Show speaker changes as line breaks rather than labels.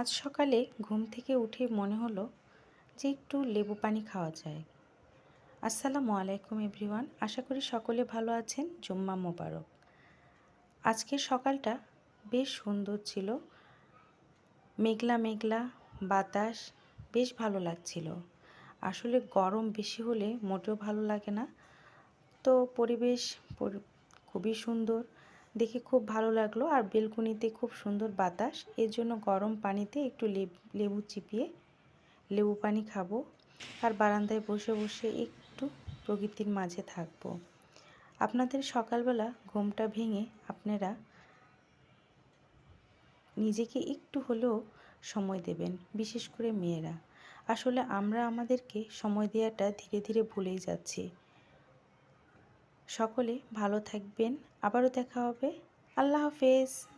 আজ সকালে ঘুম থেকে উঠে মনে হলো যে একটু লেবু পানি খাওয়া যায়। আসসালামু আলাইকুম এভরিওয়ান, আশা করি সকলে ভালো আছেন। জুম্মা মোবারক। আজকের সকালটা বেশ সুন্দর ছিল। মেঘলা মেঘলা বাতাস বেশ ভালো লাগছিল। আসলে গরম বেশি হলে মোটেও ভালো লাগে না। তো পরিবেশ খুবই সুন্দর। দেখে খুব ভালো লাগল। আর বেলকুনিতে খুব সুন্দর বাতাস। এর জন্য গরম পানিতে একটু লেবু চিপিয়ে লেবু পানি খাব। আর বারান্দায় বসে বসে একটু প্রকৃতির মাঝে থাকব। আপনাদের সকালবেলা ঘুমটা ভেঙে আপনারা নিজেকে একটু হলেও সময় দেবেন, বিশেষ করে মেয়েরা। আসলে আমরা আমাদেরকে সময় দেওয়াটা ধীরে ধীরে ভুলেই যাচ্ছি। সকলে ভালো থাকবেন। আবারও দেখা হবে। আল্লাহ হাফেজ।